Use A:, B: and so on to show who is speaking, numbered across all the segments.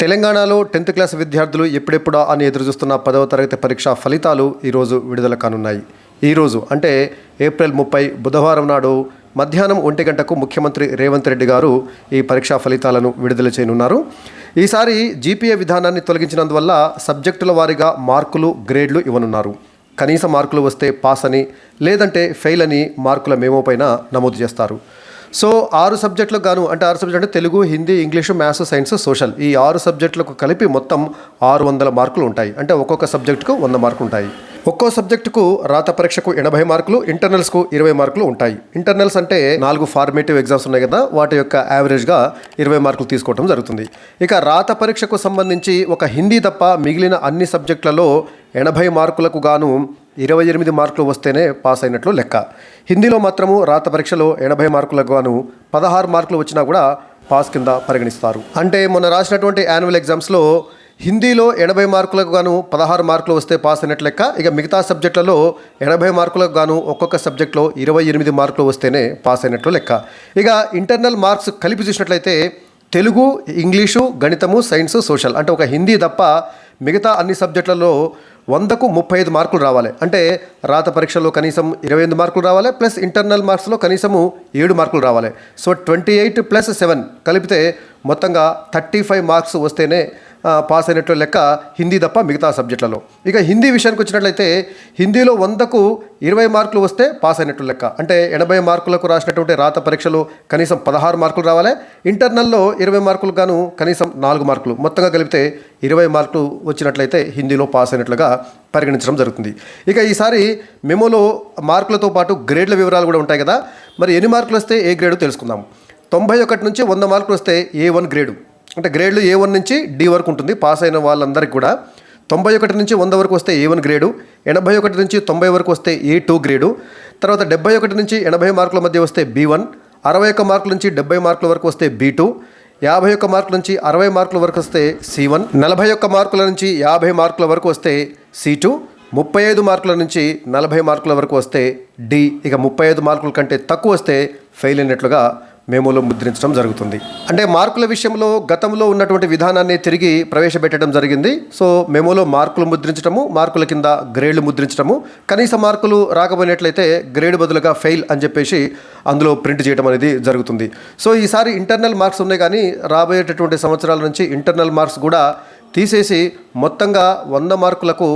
A: తెలంగాణలో tenth class విద్యార్థులు ఎప్పుడెప్పుడా అని ఎదురుచూస్తున్న పదవ తరగతి పరీక్ష ఫలితాలు ఈరోజు విడుదల కానున్నాయి. ఈరోజు అంటే ఏప్రిల్ ముప్పై బుధవారం నాడు మధ్యాహ్నం ఒంటి గంటకు ముఖ్యమంత్రి రేవంత్ రెడ్డి గారు ఈ పరీక్షా ఫలితాలను విడుదల చేయనున్నారు. ఈసారి జీపీఏ విధానాన్ని తొలగించినందువల్ల సబ్జెక్టుల వారీగా మార్కులు గ్రేడ్లు ఇవ్వనున్నారు. కనీస మార్కులు వస్తే పాస్ అని లేదంటే ఫెయిల్ అని మార్కుల మేమో పైన నమోదు చేస్తారు. సో ఆరు సబ్జెక్టులకు గాను అంటే ఆరు సబ్జెక్టు అంటే Telugu Hindi English maths science social ఈ ఆరు సబ్జెక్టులకు కలిపి మొత్తం ఆరు వందల మార్కులు ఉంటాయి. అంటే ఒక్కొక్క సబ్జెక్టుకు వంద మార్కులు ఉంటాయి. ఒక్కో సబ్జెక్టుకు రాత పరీక్షకు ఎనభై మార్కులు ఇంటర్నల్స్కు ఇరవై మార్కులు ఉంటాయి. ఇంటర్నల్స్ అంటే నాలుగు ఫార్మేటివ్ ఎగ్జామ్స్ ఉన్నాయి కదా వాటి యొక్క యావరేజ్గా ఇరవై మార్కులు తీసుకోవడం జరుగుతుంది. ఇక రాత పరీక్షకు సంబంధించి ఒక హిందీ తప్ప మిగిలిన అన్ని సబ్జెక్టులలో ఎనభై మార్కులకు గాను ఇరవై ఎనిమిది మార్కులు వస్తేనే పాస్ అయినట్లు లెక్క. హిందీలో మాత్రము రాత పరీక్షలో ఎనభై మార్కులకు గాను పదహారు మార్కులు వచ్చినా కూడా పాస్ కింద పరిగణిస్తారు. అంటే మొన్న రాసినటువంటి యాన్యువల్ ఎగ్జామ్స్లో హిందీలో ఎనభై మార్కులకు గాను పదహారు మార్కులు వస్తే పాస్ అయినట్లు లెక్క. ఇక మిగతా సబ్జెక్టులలో ఎనభై మార్కులకు గాను ఒక్కొక్క సబ్జెక్టులో ఇరవై ఎనిమిది మార్కులు వస్తేనే పాస్ అయినట్లు లెక్క. ఇక ఇంటర్నల్ మార్క్స్ కలిపి చూసినట్లయితే తెలుగు ఇంగ్లీషు గణితము సైన్స్ సోషల్ అంటే ఒక హిందీ తప్ప మిగతా అన్ని సబ్జెక్టులలో వందకు ముప్పై ఐదు మార్కులు రావాలి. అంటే రాత పరీక్షలో కనీసం ఇరవై ఎనిమిది మార్కులు రావాలి ప్లస్ ఇంటర్నల్ మార్క్స్లో కనీసము ఏడు మార్కులు రావాలి. So twenty eight plus seven కలిపితే మొత్తంగా థర్టీ ఫైవ్ మార్క్స్ వస్తేనే పాస్ అయినట్లు లెక్క హిందీ తప్ప మిగతా సబ్జెక్టులలో. ఇక హిందీ విషయానికి వచ్చినట్లయితే హిందీలో వందకు ఇరవై మార్కులు వస్తే పాస్ అయినట్లు లెక్క. అంటే ఎనభై మార్కులకు రాసినటువంటి రాత పరీక్షలో కనీసం పదహారు మార్కులు రావాలి. ఇంటర్నల్లో ఇరవై మార్కులు గాను కనీసం నాలుగు మార్కులు. మొత్తంగా కలిపితే ఇరవై మార్కులు వచ్చినట్లయితే హిందీలో పాస్ అయినట్లుగా పరిగణించడం జరుగుతుంది. ఇక ఈసారి మెమోలో మార్కులతో పాటు గ్రేడ్ల వివరాలు కూడా ఉంటాయి కదా. మరి ఎన్ని మార్కులు వస్తే ఏ గ్రేడు తెలుసుకుందాం. తొంభై ఒకటి నుంచి వంద మార్కులు వస్తే ఏ వన్ గ్రేడు? అంటే గ్రేడ్లు ఏ వన్ నుంచి డి వరకు ఉంటుంది. పాస్ అయిన వాళ్ళందరికీ కూడా తొంభై ఒకటి నుంచి వంద వరకు వస్తే ఏ వన్ గ్రేడు ఎనభై ఒకటి నుంచి తొంభై వరకు వస్తే ఏ టూ గ్రేడు తర్వాత డెబ్బై ఒకటి నుంచి ఎనభై మార్కుల మధ్య వస్తే బి వన్ అరవై ఒక్క మార్కుల నుంచి డెబ్బై మార్కుల వరకు వస్తే బి టూ యాభై ఒక్క మార్కుల నుంచి అరవై మార్కుల వరకు వస్తే సి వన్ నలభై ఒక్క మార్కుల నుంచి యాభై మార్కుల వరకు వస్తే సి టూ ముప్పై ఐదు మార్కుల నుంచి నలభై మార్కుల వరకు వస్తే డి ఇక ముప్పై ఐదు మార్కుల కంటే తక్కువ వస్తే ఫెయిల్ అయినట్లుగా మెమోలో ముద్రించడం జరుగుతుంది. అంటే మార్కుల విషయంలో గతంలో ఉన్నటువంటి విధానాన్ని తిరిగి ప్రవేశపెట్టడం జరిగింది. సో మేములో మార్కులు ముద్రించడము మార్కుల కింద గ్రేడ్లు ముద్రించడము కనీస మార్కులు రాకపోయినట్లయితే గ్రేడ్ బదులుగా ఫెయిల్ అని చెప్పేసి అందులో ప్రింట్ చేయడం అనేది జరుగుతుంది. సో ఈసారి ఇంటర్నల్ మార్క్స్ ఉన్నాయి కానీ రాబోయేటటువంటి సంవత్సరాల నుంచి ఇంటర్నల్ మార్క్స్ కూడా తీసేసి మొత్తంగా వంద మార్కులకు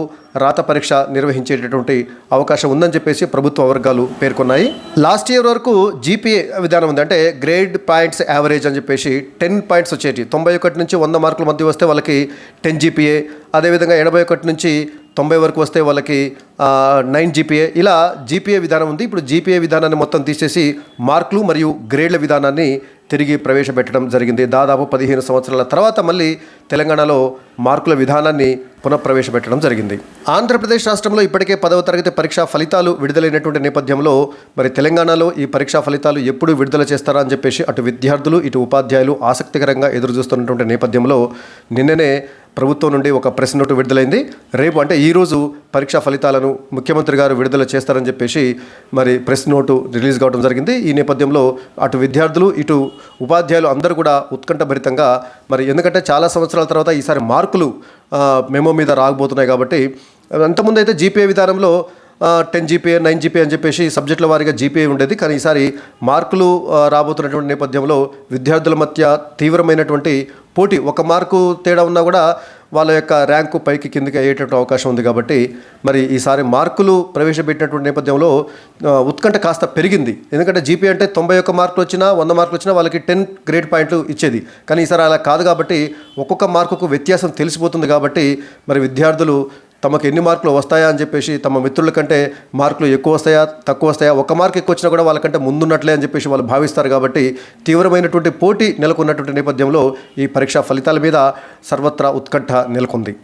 A: రాత పరీక్ష నిర్వహించేటటువంటి అవకాశం ఉందని చెప్పేసి ప్రభుత్వ వర్గాలు పేర్కొన్నాయి. లాస్ట్ ఇయర్ వరకు జీపీఏ విధానం ఉంది. అంటే గ్రేడ్ పాయింట్స్ యావరేజ్ అని చెప్పేసి టెన్ పాయింట్స్ వచ్చేటి తొంభై ఒకటి నుంచి వంద మార్కుల మధ్య వస్తే వాళ్ళకి టెన్ జీపీఏ అదేవిధంగా ఎనభై ఒకటి నుంచి తొంభై వరకు వస్తే వాళ్ళకి నైన్ జీపీఏ. ఇలా జీపీఏ విధానం ఉంది. ఇప్పుడు జీపీఏ విధానాన్ని మొత్తం తీసేసి మార్కులు మరియు గ్రేడ్ల విధానాన్ని తిరిగి ప్రవేశపెట్టడం జరిగింది. దాదాపు పదిహేను సంవత్సరాల తర్వాత మళ్ళీ తెలంగాణలో మార్కుల విధానాన్ని పునఃప్రవేశపెట్టడం జరిగింది. ఆంధ్రప్రదేశ్ రాష్ట్రంలో ఇప్పటికే పదవ తరగతి పరీక్షా ఫలితాలు విడుదలైనటువంటి నేపథ్యంలో మరి తెలంగాణలో ఈ పరీక్షా ఫలితాలు ఎప్పుడు విడుదల చేస్తారా అని చెప్పేసి అటు విద్యార్థులు ఇటు ఉపాధ్యాయులు ఆసక్తికరంగా ఎదురుచూస్తున్నటువంటి నేపథ్యంలో నిన్ననే ప్రభుత్వం నుండి ఒక ప్రెస్ నోటు విడుదలైంది. రేపు అంటే ఈరోజు పరీక్షా ఫలితాలను ముఖ్యమంత్రి గారు విడుదల చేస్తారని చెప్పేసి మరి ప్రెస్ నోటు రిలీజ్ కావడం జరిగింది. ఈ నేపథ్యంలో అటు విద్యార్థులు ఇటు ఉపాధ్యాయులు అందరూ కూడా ఉత్కంఠభరితంగా మరి ఎందుకంటే చాలా సంవత్సరాల తర్వాత ఈసారి మార్కులు మెమో మీద రాకపోతున్నాయి కాబట్టి అంతకుముందు అయితే జీపీఏ విధానంలో టెన్ జీపీఏ నైన్ జీపీఏ అని చెప్పేసి సబ్జెక్టుల వారీగా జీపీఏ ఉండేది. కానీ ఈసారి మార్కులు రాబోతున్నటువంటి నేపథ్యంలో విద్యార్థుల మధ్య తీవ్రమైనటువంటి పోటీ ఒక మార్కు తేడా ఉన్నా కూడా వాళ్ళ యొక్క ర్యాంకు పైకి కిందకి అయ్యేటటువంటి అవకాశం ఉంది కాబట్టి మరి ఈసారి మార్కులు ప్రవేశపెట్టినటువంటి నేపథ్యంలో ఉత్కంఠ కాస్త పెరిగింది. ఎందుకంటే జీపీ అంటే తొంభై ఒక్క మార్కులు వచ్చినా వంద మార్కులు వచ్చినా వాళ్ళకి టెన్ గ్రేడ్ పాయింట్లు ఇచ్చేది. కానీ ఈసారి అలా కాదు కాబట్టి ఒక్కొక్క మార్కుకు వ్యత్యాసం తెలిసిపోతుంది కాబట్టి మరి విద్యార్థులు తమకు ఎన్ని మార్కులు వస్తాయా అని చెప్పేసి తమ మిత్రుల కంటే మార్కులు ఎక్కువ వస్తాయా తక్కువ వస్తాయా ఒక మార్క్ ఎక్కువ వచ్చినా కూడా వాళ్ళకంటే ముందున్నట్లే అని చెప్పేసి వాళ్ళు భావిస్తారు కాబట్టి తీవ్రమైనటువంటి పోటీ నెలకొన్నటువంటి నేపథ్యంలో ఈ పరీక్షా ఫలితాల మీద సర్వత్రా ఉత్కంఠ నెలకొంది.